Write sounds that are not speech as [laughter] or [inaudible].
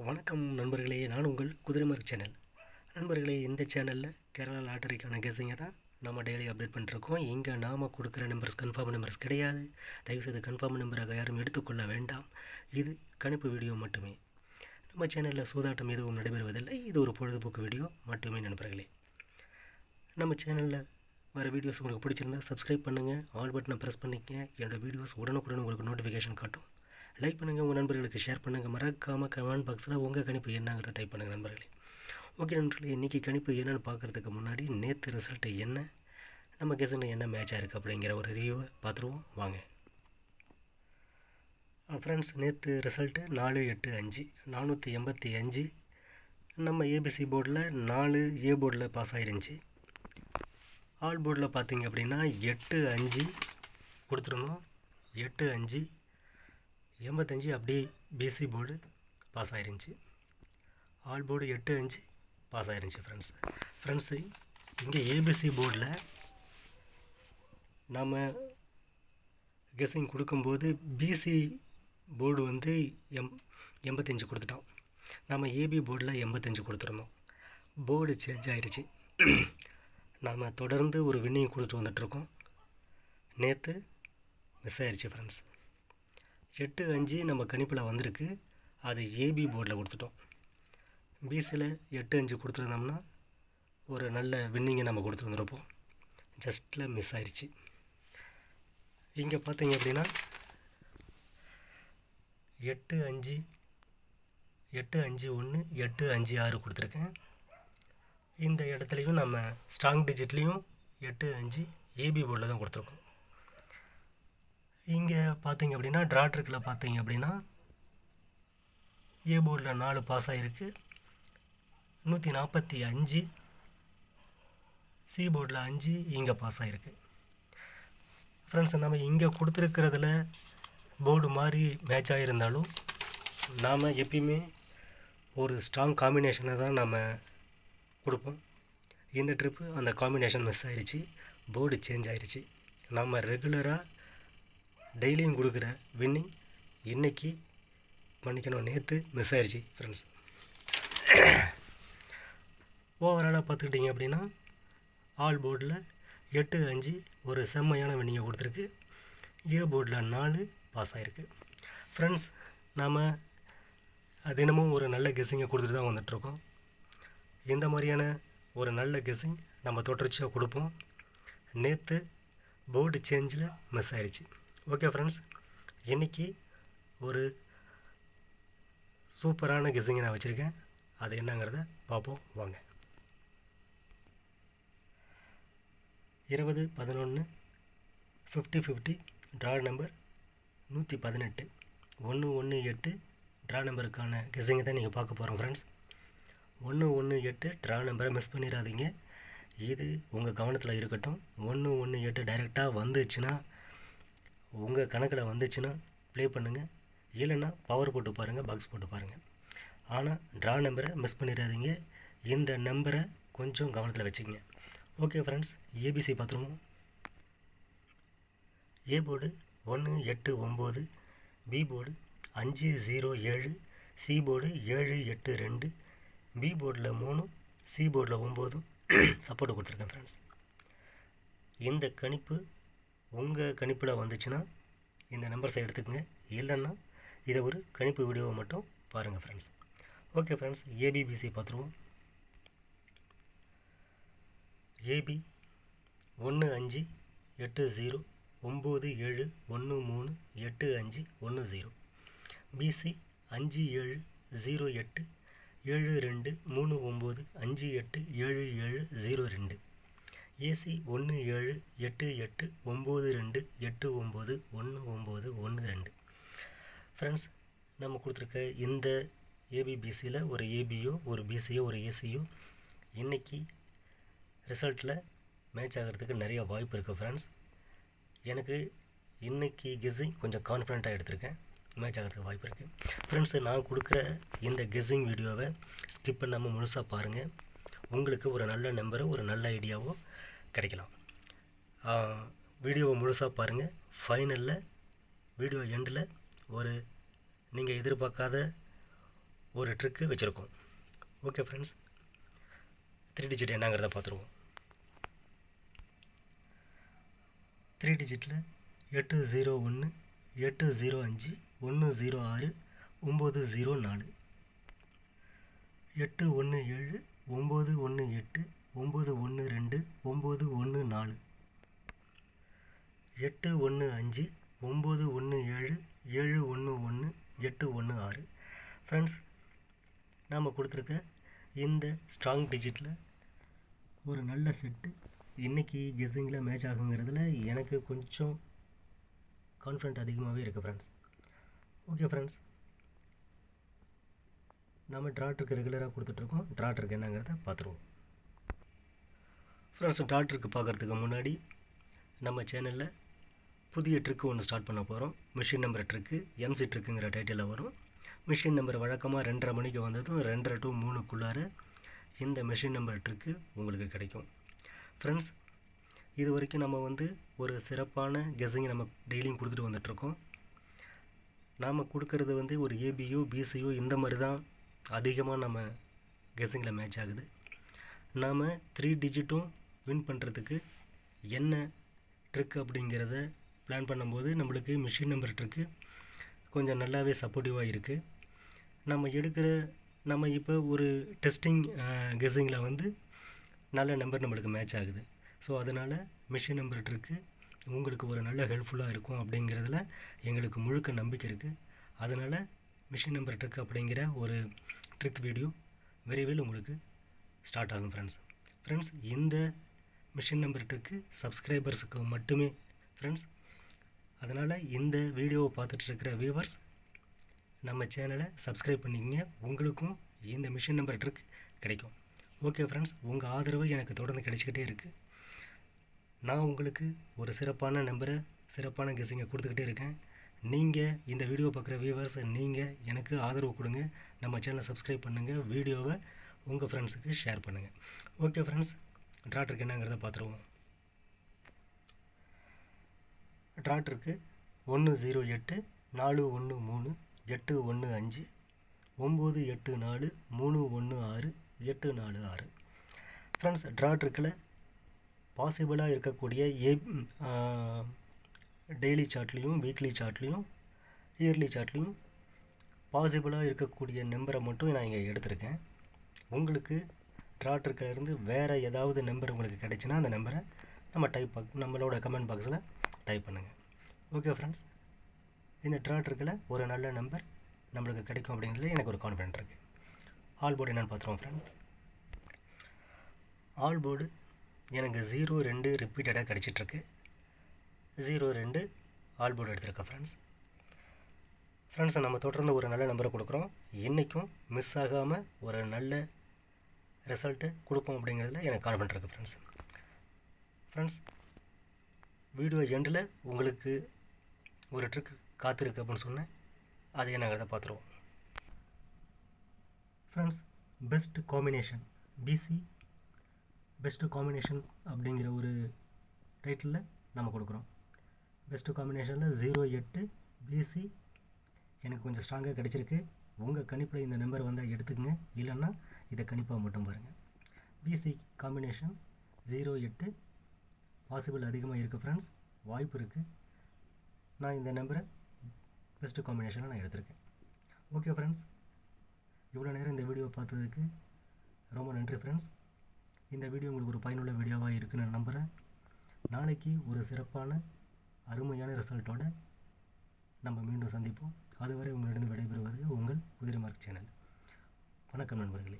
வணக்கம் நண்பர்களே நான் உங்கள் குதிரைமார்க் சேனல். நண்பர்களே இந்த சேனலில் கேரளா லாட்டரிக்கான கெஸிங்கை தான் நம்ம டெய்லி அப்டேட் பண்ணிருக்கோம் இங்கே நாம் கொடுக்குற நம்பர்ஸ் கன்ஃபார்ம் நம்பர்ஸ் கிடையாது. தயவுசெய்து கன்ஃபார்ம் நம்பராக யாரும் எடுத்துக்கொள்ள வேண்டாம். இது கணிப்பு வீடியோ மட்டுமே. நம்ம சேனலில் சூதாட்டம் எதுவும் நடைபெறுவதில்லை. இது ஒரு பொழுதுபோக்கு வீடியோ மட்டுமே நண்பர்களே. நம்ம சேனலில் வர வீடியோஸ் உங்களுக்கு பிடிச்சிருந்தா சப்ஸ்கிரைப் பண்ணுங்கள் ஆல் பட்டனை ப்ரெஸ் பண்ணிக்கங்க. என்னோடய வீடியோஸ் உடனுக்குடன் உங்களுக்கு நோட்டிஃபிகேஷன் காட்டும். லைக் பண்ணுங்கள் உங்கள் நண்பர்களுக்கு ஷேர் பண்ணுங்கள் மறக்காமல் கமெண்ட் பாக்ஸில் உங்கள் கணிப்பு என்னங்கிறத டைப் பண்ணுங்கள் நண்பர்களே. ஓகே நண்பர்களே இன்றைக்கி கணிப்பு என்னென்னு பார்க்குறதுக்கு முன்னாடி நேற்று ரிசல்ட்டு என்ன? நம்ம கெசனில் என்ன மேட்சாக இருக்குது அப்படிங்கிற ஒரு ரிவ்யூவை பார்த்துருவோம். வாங்க. ஃப்ரெண்ட்ஸ் நேற்று ரிசல்ட்டு நாலு எட்டு அஞ்சு நானூற்றி எண்பத்தி அஞ்சு. நம்ம ஏபிசி போர்டில் நாலு ஏ போர்டில் பாஸ் ஆகிருந்துச்சி ஆல் போர்டில் பார்த்தீங்க அப்படின்னா எட்டு அஞ்சு கொடுத்துருந்தோம். எட்டு அஞ்சு எண்பத்தஞ்சு அப்படியே பிசி போர்டு பாஸ் ஆயிருந்துச்சு ஆல் போர்டு எட்டு அஞ்சு பாஸ் ஆயிருந்துச்சு ஃப்ரெண்ட்ஸ் ஃப்ரெண்ட்ஸு இங்கே ஏபிசி போர்டில் நாம் கெஸிங் கொடுக்கும்போது பிசி போர்டு வந்து எம் எண்பத்தஞ்சு கொடுத்துட்டோம். நம்ம ஏபி போர்டில் எண்பத்தஞ்சு கொடுத்துருந்தோம். போர்டு சேஞ்ச் ஆயிடுச்சு நாம் தொடர்ந்து ஒரு வின்னிங் கொடுத்துட்டு வந்துட்ருக்கோம் நேற்று மிஸ் ஆயிடுச்சு ஃப்ரெண்ட்ஸ் எட்டு அஞ்சு நம்ம கணிப்பில் வந்திருக்கு. அது ஏபி போர்டில் கொடுத்துட்டோம். பிசியில் எட்டு அஞ்சு கொடுத்துருந்தோம்னா ஒரு நல்ல வின்னிங்கை நம்ம கொடுத்துருந்துருப்போம். ஜஸ்ட்டில் மிஸ் ஆயிடுச்சு இங்கே பார்த்தீங்க அப்படின்னா எட்டு அஞ்சு எட்டு அஞ்சு ஒன்று எட்டு அஞ்சு ஆறு கொடுத்துருக்கேன். இந்த இடத்துலையும் நம்ம ஸ்ட்ராங் டிஜிட்லேயும் எட்டு அஞ்சு ஏபி போர்டில் தான் கொடுத்துருக்கோம். இங்கே பார்த்தீங்க அப்படின்னா ட்ராட்ருக்கில் பார்த்தீங்க அப்படின்னா ஏ போர்டில் நாலு பாஸ் ஆகிருக்கு நூற்றி நாற்பத்தி அஞ்சு சி போர்டில் அஞ்சு இங்கே பாஸ் ஆகிருக்கு ஃப்ரெண்ட்ஸ் நம்ம இங்கே கொடுத்துருக்கிறதுல போர்டு மாதிரி மேட்ச் ஆகியிருந்தாலும் நாம் எப்பயுமே ஒரு ஸ்ட்ராங் காம்பினேஷனை தான் நம்ம கொடுப்போம். இந்த ட்ரிப்பு அந்த காம்பினேஷன் மிஸ் ஆயிடுச்சு போர்டு சேஞ்ச் ஆயிடுச்சு நம்ம ரெகுலராக டெய்லியும் கொடுக்குற வின்னிங் இன்றைக்கி மன்னிக்கணும். நேற்று மிஸ் ஆயிடுச்சு ஃப்ரெண்ட்ஸ் ஓவராலாக பார்த்துக்கிட்டிங்க அப்படின்னா ஆல் போர்டில் எட்டு அஞ்சு ஒரு செம்மையான வின்னிங்கை கொடுத்துருக்கு. ஏ போர்டில் நாலு பாஸ் ஆகிருக்கு ஃப்ரெண்ட்ஸ் நாம் தினமும் ஒரு நல்ல கெஸ்ஸிங்கை கொடுத்துட்டு தான் வந்துட்ருக்கோம் இந்த மாதிரியான ஒரு நல்ல கெஸ்ஸிங் நம்ம தொடர்ச்சியாக கொடுப்போம். நேற்று போர்டு சேஞ்சில் மிஸ் ஆயிடுச்சு ஓகே ஃப்ரெண்ட்ஸ் இன்றைக்கி ஒரு சூப்பரான கெஸ்ஸிங்கை நான் வச்சுருக்கேன். அது என்னங்கிறத பார்ப்போம். வாங்க. இருபது பதினொன்று ஃபிஃப்டி ஃபிஃப்டி ட்ரா நம்பர் நூற்றி பதினெட்டு. ஒன்று ஒன்று எட்டு ட்ரா நம்பருக்கான கெஸ்ஸிங்கை தான் நீங்கள் பார்க்க போகிறோம் ஃப்ரெண்ட்ஸ் ஒன்று ஒன்று எட்டு ட்ரா நம்பரை மிஸ் பண்ணிடாதீங்க. இது உங்கள் கவனத்தில் இருக்கட்டும். ஒன்று ஒன்று எட்டு டைரெக்டாக வந்துச்சுன்னா உங்கள் கணக்கில் வந்துச்சுன்னா ப்ளே பண்ணுங்கள் இல்லைன்னா பவர் போட்டு பாருங்கள் பாக்ஸ் போட்டு பாருங்கள் ஆனால் ட்ரா நம்பரை மிஸ் பண்ணிடாதீங்க. இந்த நம்பரை கொஞ்சம் கவனத்தில் வச்சுக்கோங்க. ஓகே ஃப்ரெண்ட்ஸ் ஏபிசி பார்த்துருவோம் ஏ போர்டு ஒன்று எட்டு ஒம்பது பி போர்டு அஞ்சு ஜீரோ ஏழு. சி போர்டு ஏழு எட்டு ரெண்டு. பி போர்டில் மூணும் சி போர்டில் ஒம்போதும் சப்போர்ட் [coughs] கொடுத்துருக்கேன் ஃப்ரெண்ட்ஸ் இந்த கணிப்பு உங்கள் கணிப்பில் வந்துச்சுன்னா இந்த நம்பர்ஸை எடுத்துக்கங்க. இல்லைன்னா இதை ஒரு கணிப்பு வீடியோவை மட்டும் பாருங்கள் ஃப்ரெண்ட்ஸ் ஓகே ஃப்ரெண்ட்ஸ் ஏபிபிசி பார்த்துருவோம். ஏபி ஒன்று அஞ்சு எட்டு ஜீரோ ஒம்பது ஏழு ஒன்று மூணு எட்டு அஞ்சு ஒன்று ஜீரோ பிசி அஞ்சு ஏழு ஜீரோ எட்டு ஏழு ரெண்டு மூணு ஒம்பது அஞ்சு எட்டு ஏழு ஏழு ஜீரோ ரெண்டு. ஏசி ஒன்று ஏழு எட்டு எட்டு ஒம்பது ரெண்டு எட்டு ஒம்பது ஒன்று ஒம்பது ஒன்று ரெண்டு. ஃப்ரெண்ட்ஸ் நம்ம கொடுத்துருக்க இந்த ஏபிபிசியில் ஒரு ஏபியோ ஒரு பிசியோ ஒரு ஏசியோ இன்றைக்கி ரிசல்ட்டில் மேட்ச் ஆகிறதுக்கு நிறைய வாய்ப்பு இருக்குது ஃப்ரெண்ட்ஸ் எனக்கு இன்றைக்கி கெஸ்ஸிங் கொஞ்சம் கான்ஃபிடெண்ட்டாக எடுத்திருக்கேன். மேட்ச் ஆகிறதுக்கு வாய்ப்பு இருக்குது ஃப்ரெண்ட்ஸு நான் கொடுக்குற இந்த கெஸ்ஸிங் வீடியோவை ஸ்கிப் பண்ணாமல் முழுசாக பாருங்கள் உங்களுக்கு ஒரு நல்ல நம்பரோ ஒரு நல்ல ஐடியாவோ கிடைக்கலாம். வீடியோவை முழுசாக பாருங்கள் ஃபைனலில் வீடியோ எண்டில் ஒரு நீங்கள் எதிர்பார்க்காத ஒரு ட்ரிக்கு வச்சுருக்கோம். ஓகே ஃப்ரெண்ட்ஸ் த்ரீ டிஜிட் என்னங்கிறத பார்த்துருவோம் த்ரீ டிஜிட்டில் எட்டு ஜீரோ ஒன்று எட்டு ஜீரோ அஞ்சு ஒன்று ஜீரோ ஆறு ஒம்பது ஜீரோ நாலு. எட்டு ஒன்று ஏழு ஒம்பது ஒன்று எட்டு ஒம்பது ஒன்று ரெண்டு ஒம்பது ஒன்று நாலு. எட்டு ஒன்று அஞ்சு ஒம்பது ஒன்று ஏழு ஏழு ஒன்று ஒன்று எட்டு ஒன்று ஆறு. ஃப்ரெண்ட்ஸ் நாம் கொடுத்துருக்க இந்த ஸ்ட்ராங் டிஜிட்டில் ஒரு நல்ல செட்டு இன்றைக்கி கெஸ்ஸிங்கில் மேட்ச் ஆகுங்கிறதுல எனக்கு கொஞ்சம் கான்ஃபிடென்ட் அதிகமாகவே இருக்குது ஃப்ரெண்ட்ஸ் ஓகே ஃப்ரெண்ட்ஸ் நம்ம ட்ராட்ருக்கு ரெகுலராக கொடுத்துட்ருக்கோம் ட்ராட்ருக்கு என்னங்கிறத பார்த்துருவோம். ஃப்ரெண்ட்ஸ் டாக்டருக்கு பார்க்குறதுக்கு முன்னாடி நம்ம சேனலில் புதிய ட்ரிக்கு ஒன்று ஸ்டார்ட் பண்ண போகிறோம் மிஷின் நம்பர் ட்ரிக்கு எம்சி ட்ரிக்குங்கிற டைட்டிலில் வரும். மிஷின் நம்பர் வழக்கமாக ரெண்டரை மணிக்கு வந்ததும் ரெண்டரை டு மூணுக்குள்ளார இந்த மிஷின் நம்பர் ட்ரிக்கு உங்களுக்கு கிடைக்கும். ஃப்ரெண்ட்ஸ் இது வரைக்கும் நம்ம வந்து ஒரு சிறப்பான கெஸ்ஸிங்கை நம்ம டெய்லியும் கொடுத்துட்டு வந்துட்ருக்கோம் நாம் கொடுக்கறது வந்து ஒரு ஏபியோ பிசியோ இந்த மாதிரி தான் அதிகமாக நம்ம கெஸ்ஸிங்கில் மேட்ச் ஆகுது. நாம் த்ரீ டிஜிட்டும் வின் பண்ணுறதுக்கு என்ன ட்ரிக் அப்படிங்கிறத பிளான் பண்ணும்போது நம்மளுக்கு மிஷின் நம்பர் ட்ரிக்கு கொஞ்சம் நல்லாவே சப்போர்ட்டிவாக இருக்குது நம்ம எடுக்கிற நம்ம இப்போ ஒரு டெஸ்டிங் கெஸ்ஸிங்கில் வந்து நல்ல நம்பர் நம்மளுக்கு மேட்ச் ஆகுது. ஸோ அதனால் மிஷின் நம்பர் ட்ரிக்கு உங்களுக்கு ஒரு நல்ல ஹெல்ப்ஃபுல்லாக இருக்கும் அப்படிங்கிறதுல எங்களுக்கு முழுக்க நம்பிக்கை இருக்குது அதனால் மிஷின் நம்பர் ட்ரிக் அப்படிங்கிற ஒரு ட்ரிக் வீடியோ விரைவில் உங்களுக்கு ஸ்டார்ட் ஆகும் ஃப்ரெண்ட்ஸ் ஃப்ரெண்ட்ஸ் இந்த மிஷின் நம்பர் ட்ரிக்கு சப்ஸ்கிரைபர்ஸுக்கு மட்டுமே ஃப்ரெண்ட்ஸ் அதனால் இந்த வீடியோவை பார்த்துட்ருக்கிற வியூவர்ஸ் நம்ம சேனலை சப்ஸ்கிரைப் பண்ணிக்கங்க. உங்களுக்கும் இந்த மிஷின் நம்பர் ட்ரிக் கிடைக்கும். ஓகே ஃப்ரெண்ட்ஸ் உங்கள் ஆதரவு எனக்கு தொடர்ந்து கிடைச்சிக்கிட்டே இருக்குது நான் உங்களுக்கு ஒரு சிறப்பான நம்பரை சிறப்பான கெஸிங்கை கொடுத்துக்கிட்டே இருக்கேன். நீங்கள் இந்த வீடியோ பார்க்குற வியூவர்ஸ் நீங்கள் எனக்கு ஆதரவு கொடுங்க. நம்ம சேனலை சப்ஸ்கிரைப் பண்ணுங்கள் வீடியோவை உங்கள் ஃப்ரெண்ட்ஸுக்கு ஷேர் பண்ணுங்கள் ஓகே ஃப்ரெண்ட்ஸ் ட்ராட்ருக்கு என்னங்கிறத பார்த்துருவோம். ட்ராட்ருக்கு ஒன்று ஜீரோ எட்டு நாலு ஒன்று மூணு எட்டு ஒன்று அஞ்சு ஒம்பது எட்டு நாலு மூணு ஒன்று ஆறு எட்டு நாலு ஆறு. ஃப்ரெண்ட்ஸ் ட்ராட்ருக்கில் பாசிபிளாக இருக்கக்கூடிய ஏ டெய்லி சார்ட்லேயும் வீக்லி சார்ட்லேயும் இயர்லி சார்ட்லேயும் பாசிபிளாக இருக்கக்கூடிய நம்பரை மட்டும் நான் இங்கே எடுத்திருக்கேன். உங்களுக்கு ட்ராட்ருக்கிலேருந்து வேறு ஏதாவது நம்பர் உங்களுக்கு கிடைச்சுன்னா அந்த நம்பரை நம்ம டைப் நம்மளோட கமெண்ட் பாக்ஸில் டைப் பண்ணுங்கள் ஓகே ஃப்ரெண்ட்ஸ் இந்த ட்ராட்ருக்கில் ஒரு நல்ல நம்பர் நம்மளுக்கு கிடைக்கும் அப்படிங்கிறதுல எனக்கு ஒரு கான்ஃபிடென்ட் இருக்குது ஆல் போர்டு என்னென்னு பார்த்துருவோம் ஃப்ரெண்ட் ஆல் போர்டு எனக்கு ஜீரோ ரெண்டு ரிப்பீட்டடாக கிடச்சிட்ருக்கு. ஜீரோ ரெண்டு ஆல் போர்டு எடுத்திருக்கேன் ஃப்ரெண்ட்ஸ் ஃப்ரெண்ட்ஸ் நம்ம தொடர்ந்து ஒரு நல்ல நம்பரை கொடுக்குறோம். இன்றைக்கும் மிஸ் ஆகாமல் ஒரு நல்ல ரிசல்ட்டு கொடுப்போம் அப்படிங்கிறதுல எனக்கு கான்ஃபிடென்ட் இருக்குது ஃப்ரெண்ட்ஸ் ஃப்ரெண்ட்ஸ் வீடியோ எண்டில் உங்களுக்கு ஒரு ட்ரிக் காத்திருக்கு அப்படின்னு சொன்னேன். அதை நாங்கள் பார்த்துருவோம். Friends best combination BC best combination அப்படிங்கிற ஒரு டைட்டிலில் நம்ம கொடுக்குறோம். பெஸ்ட்டு காம்பினேஷனில் ஜீரோ எட்டு பிசி எனக்கு கொஞ்சம் ஸ்ட்ராங்காக கிடச்சிருக்கு. உங்கள் கணிப்பில் இந்த நம்பர் வந்தால் எடுத்துக்கங்க. இல்லைன்னா இதை கணிப்பாக மட்டும் பாருங்கள் பிசி காம்பினேஷன் ஜீரோ எட்டு பாசிபிள் அதிகமாக இருக்குது ஃப்ரெண்ட்ஸ் வாய்ப்பு இருக்குது நான் இந்த நம்பரை பெஸ்ட்டு காம்பினேஷனை நான் எடுத்திருக்கேன். ஓகே ஃப்ரெண்ட்ஸ் இவ்வளோ நேரம் இந்த வீடியோ பார்த்ததுக்கு ரொம்ப நன்றி ஃப்ரெண்ட்ஸ் இந்த வீடியோ உங்களுக்கு ஒரு பயனுள்ள வீடியோவாக இருக்குன்னு நான் நம்புகிறேன் நாளைக்கு ஒரு சிறப்பான அருமையான ரிசல்ட்டோட நம்ம மீண்டும் சந்திப்போம். அதுவரை உங்களிடம் விடைபெறுவது உங்கள் குதிரை மார்க் சேனல். வணக்கம் நண்பர்களே.